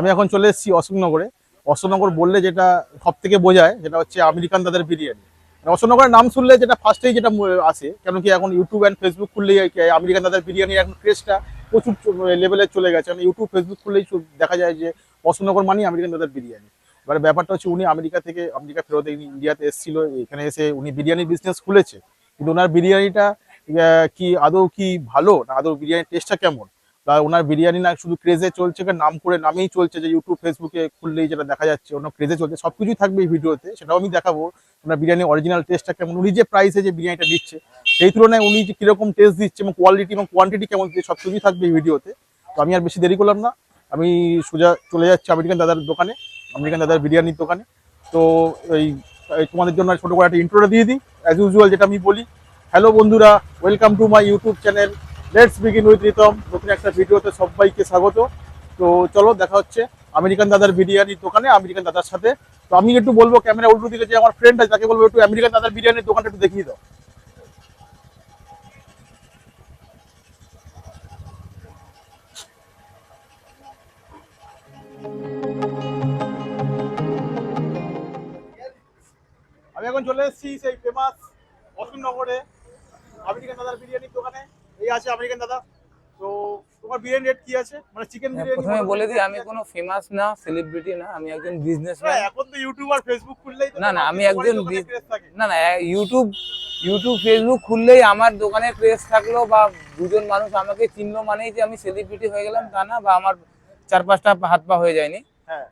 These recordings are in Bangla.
আমি এখন চলে এসেছি অশোকনগরে। অশোকনগর বললে যেটা সব থেকে বোঝায় যেটা হচ্ছে আমেরিকান দাদার বিরিয়ানি। মানে অশোকনগরের নাম শুনলে যেটা ফার্স্টেই যেটা আসে কেন কি এখন ইউটিউব অ্যান্ড ফেসবুক খুললেই আমেরিকান দাদার বিরিয়ানির এখন ক্রেজটা প্রচুর লেভেলে চলে গেছে। মানে ইউটিউব ফেসবুক খুললেই দেখা যায় যে অশোকনগর মানেই আমেরিকান দাদার বিরিয়ানি। এবারে ব্যাপারটা হচ্ছে উনি আমেরিকা থেকে আমেরিকা ফেরত ইন্ডিয়াতে এসেছিল, এখানে এসে উনি বিরিয়ানি বিজনেস খুলেছে। কিন্তু ওনার বিরিয়ানিটা কি আদৌ কি ভালো? না, আদৌ বিরিয়ানির টেস্টটা কেমন? বা ওনার বিরিয়ানি না শুধু ক্রেজে চলছে নাম করে নামেই চলছে, যে ইউটিউব ফেসবুকে খুললেই যেটা দেখা যাচ্ছে ওনার ক্রেজে চলছে, সবকিছুই থাকবে এই ভিডিওতে, সেটাও আমি দেখাবো, ওনার বিরিয়ানি অরিজিনাল টেস্টটা কেমন, উনি যে প্রাইসে যে বিরিয়ানিটা দিচ্ছে সেই তুলনায় উনি যে কীরকম টেস্ট দিচ্ছে এবং কোয়ালিটি এবং কোয়ান্টিটি কেমন দিচ্ছে সবকিছুই থাকবে এই ভিডিওতে, তো আমি আর বেশি দেরি করলাম না, আমি সোজা চলে যাচ্ছি আমেরিকান দাদার দোকানে, আমেরিকান দাদার বিরিয়ানির দোকানে, তো এই তোমাদের জন্য ছোটো করে একটা ইন্ট্রোটা দিয়ে দিই অ্যাজ ইউজুয়াল যেটা আমি বলি হ্যালো বন্ধুরা welcome to my YouTube channel let's begin with Ritam নতুন একটা ভিডিওতে সবাইকে স্বাগত। তো চলো, দেখা হচ্ছে আমেরিকান দাদার বিরিয়ানির দোকানে, আমেরিকান দাদার সাথে। তো আমি একটু বলব, ক্যামেরা উল্টো দিকে যে আমার ফ্রেন্ড আছে, তাকে বলব, একটু আমেরিকান দাদার বিরিয়ানির দোকানটা একটু দেখিয়ে দাও। আমি এখন চলে এসেছি সেই ফেমাস অশোকনগরে আমেরিকান দাদার বিরিয়ানির দোকানে। এই আছে আমেরিকান দাদা। তো তোমার বিরিয়ানি রেট কি আছে? মানে চিকেন হ্যাঁ, বিরিয়ানি প্রথমে বলে। দিই আমি কোনো ফেমাস না সেলিব্রিটি না আমি একজন বিজনেসম্যান এখন তো ইউটিউব আর ফেসবুক খুললেই না, না, আমি একজন। না না ইউটিউব ইউটিউব ফেসবুক খুললেই আমার দোকানে ক্রেজ থাকল বা দুজন মানুষ আমাকে চিনলো মানেই যে আমি সেলিব্রিটি হয়ে গেলাম তা না বা আমার চার পাঁচটা হাত পা হয়ে যায়নি। হ্যাঁ।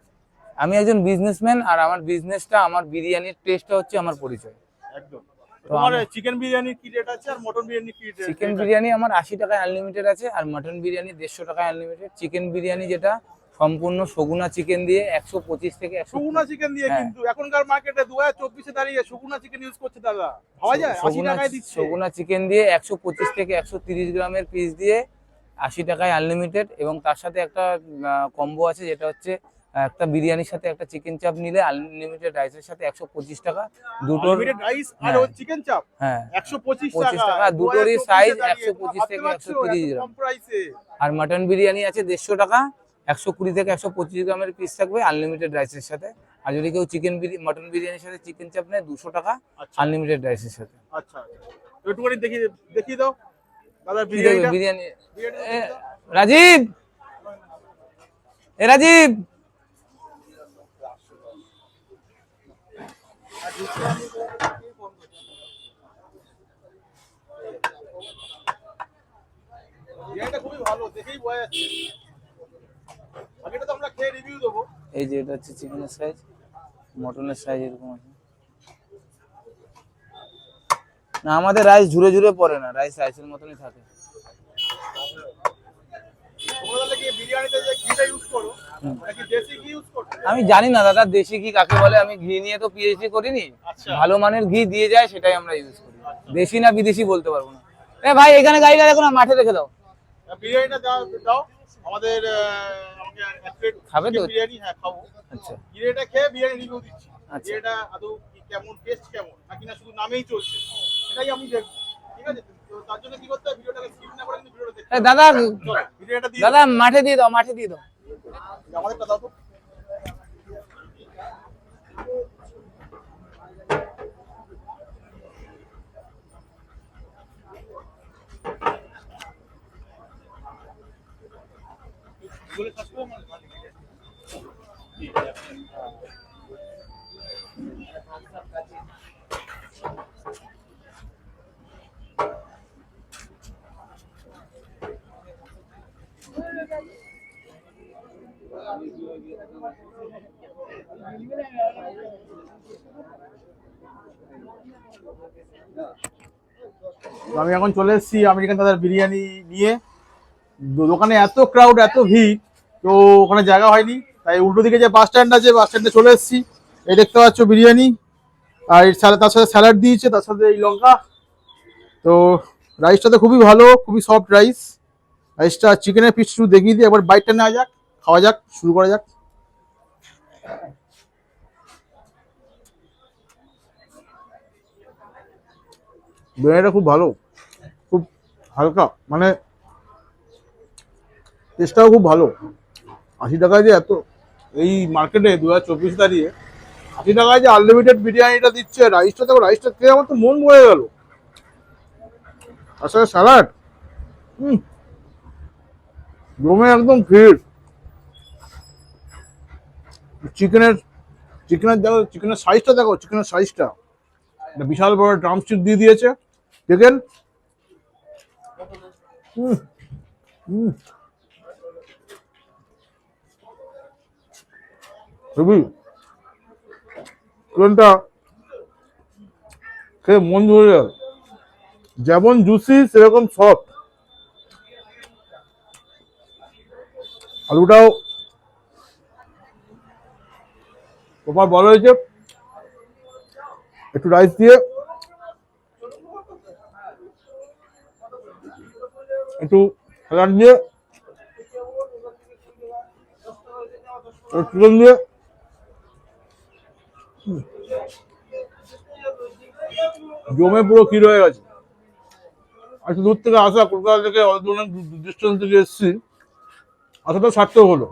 আমি একজন বিজনেসম্যান আর আমার বিজনেসটা আমার বিরিয়ানির টেস্টটা হচ্ছে আমার পরিচয়। একদম। তোমার চিকেন বিরিয়ানি কি রেট আছে আর মটন বিরিয়ানি কি রেট চিকেন বিরিয়ানি আমার আশি টাকায় আনলিমিটেড আছে আর মটন বিরিয়ানি দেড়শো টাকায় আনলিমিটেড চিকেন বিরিয়ানি যেটা সম্পূর্ণ সগুনা চিকেন দিয়ে একশো পঁচিশ থেকে একশো সুগুনা চিকেন দিয়ে হ্যাঁ। কিন্তু এখনকার মার্কেটে দু হাজার চব্বিশে দাঁড়িয়ে সুগুনা চিকেন ইউজ করছে দাদা। পাওয়া যায়? আশি সগুনা টাকায় দিচ্ছে। সগুনা চিকেন দিয়ে একশো পঁচিশ থেকে একশো তিরিশ গ্রামের পিস দিয়ে আশি টাকায় আনলিমিটেড এবং তার সাথে একটা কম্বো আছে যেটা হচ্ছে একটা বিরিয়ানির সাথে একটা চিকেন চাপ নিলে আনলিমিটেড রাইসের সাথে একশো পঁচিশ টাকা। দুটোর আনলিমিটেড রাইস আর হ্যাঁ। চিকেন চাপ হ্যাঁ। একশো পঁচিশ টাকা, দুটোরই 2024 size দাঁড়িয়ে, 125 থেকে পারছ, 130 গ্রাম। কম প্রাইসে আর মাটন বিরিয়ানি আছে দেড়শো টাকা। একশো কুড়ি থেকে একশো পঁচিশ গ্রামের পিস থাকবে আনলিমিটেড রাইসের সাথে। আর যদি কেউ চিকেন মটন বিরিয়ানির সাথে চিকেন চাপ নেয় দুশো টাকা আচ্ছা। আনলিমিটেড রাইসের সাথে। আচ্ছা তো একটুখানি দেখিয়ে দেখিয়ে দাও। দাদা বিরিয়ানি? দাও। রাজীব! এ রাজীব বিরিয়ানিটা খুবই ভালো দেখেই বোঝা যাচ্ছে আগেটা তো আমরা খেয়ে রিভিউ দেবো এই যে এটা হচ্ছে চিকেনের সাইজ মটনের সাইজ এরকম আছে। না, আমাদের রাইস ঝুরে ঝুরে পড়ে না রাইস রাইসের মতনই থাকে তোমরা তাহলে কি বিরিয়ানিতে যে ঘিটা ইউজ করো হুম। নাকি দেশি ঘি ইউজ করো আমি জানি না দাদা দেশি ঘি কাকে বলে? আমি ঘি নিয়ে তো পিএইচডি করিনি। আচ্ছা। ভালো মানের ঘি দিয়ে যায় সেটাই আমরা ইউজ করি। দেশি না বিদেশি বলতে পারব না। এ ভাই এখানে গাড়িটা দেখো না মাঠে রেখে দাও। বিরিয়ানিটা দাও দাও। আমাদের খাবে তো? বিরিয়ানি হ্যাঁ খাব। আচ্ছা। বিরিয়ানিটা খেয়ে বিরিয়ানি রিভিউ দিচ্ছি। আচ্ছা। বিরিয়ানিটা আদৌ কেমন টেস্ট কেমন? নাকি না শুধু নামেই চলছে? সেটাই আমি দেখব। ঠিক আছে? দাদা দাদা মাঠে দিয়ে দাও মাঠে দিয়ে দাও। দাও। আমাদেরটা দাও তো বলে কাজ করো আমার ভালো লাগে। তো আমি এখন চলে এসেছি আমেরিকান দাদার বিরিয়ানি নিয়ে। দোকানে এত ক্রাউড এত ভিড়, তো ওখানে জায়গা হয়নি। তাই উল্টো দিকে যে বাস স্ট্যান্ড আছে বাস স্ট্যান্ডে চলে এসেছি। এই দেখতে পাচ্ছ বিরিয়ানি। আর তার সাথে স্যালাড দিয়েছে, তার সাথে এই লঙ্কা। তো রাইসটা তো খুবই ভালো, খুবই সফট রাইস রাইসটা চিকেনের পিস শুধু দেখিয়ে দিই, একবার বাইটটা নেওয়া যাক, খাওয়া যাক, শুরু করা যাক। বিরিয়ানিটা খুব ভালো, খুব হালকা মানে টেস্টটাও খুব ভালো। আশি টাকায় যে এত, এই মার্কেটে দু হাজার চব্বিশ দাঁড়িয়ে আশি টাকায় যে আনলিমিটেড বিরিয়ানিটা দিচ্ছে রাইসটা দেখো রাইসটা খেয়ে আমার তো মন ভরে গেল। তার সাথে স্যালাড হুম জমে একদম ভিড়। চিকেনের চিকেনের দেখো, চিকেনের সাইজটা দেখো, চিকেনের সাইজটা বিশাল বড় ড্রামস্টিক দিয়ে দিয়েছে। চিকেন হুম হুম চিকেনটা খেয়ে মন ধরে গেল যেমন জুসি সেরকম সফট আলুটাও তোমার বলা হয়েছে একটু রাইস দিয়ে একটু স্যালাড দিয়ে চিকেন দিয়ে জমে পুরো ক্ষীর হয়ে গেছে আজকে দূর থেকে আসা কলকাতা থেকে অনেক ডিস্টেন্স থেকে এসেছি আসাটা সার্থক হলো।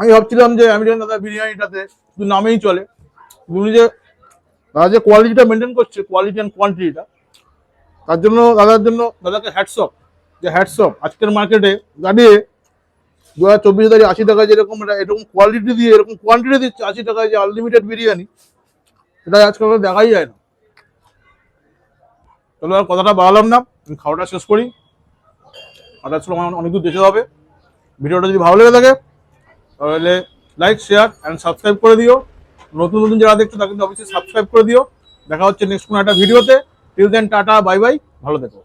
আমি ভাবছিলাম যে আমেরিকান দাদা বিরিয়ানিটাতে শুধু নামেই চলে। উনি যে দাদা যে কোয়ালিটিটা মেনটেন করছে কোয়ালিটি অ্যান্ড কোয়ান্টিটিটা তার জন্য, দাদার জন্য দাদাকে হ্যাটসঅপ যে হ্যাটসঅপ আজকের মার্কেটে দাঁড়িয়ে দু হাজার চব্বিশে দাঁড়িয়ে আশি টাকায় যেরকম এটা, এরকম কোয়ালিটি দিয়ে, এরকম কোয়ান্টিটি দিচ্ছে আশি টাকায় যে আনলিমিটেড বিরিয়ানি, সেটা আজকাল দেখাই যায় না। চলো আর কথাটা বাড়ালাম না, আমি খাওয়াটা শেষ করি। ছিল আমার অনেক দূর যেতে হবে। ভিডিওটা যদি ভালো লেগে থাকে, তাহলে লাইক শেয়ার অ্যান্ড সাবস্ক্রাইব করে দিও। নতুন নতুন যারা দেখছ, তারা কিন্তু অবশ্যই সাবস্ক্রাইব করে দিও। দেখা হচ্ছে নেক্সট কোনো একটা ভিডিওতে। Till then tata bye bye ভালো থেকো।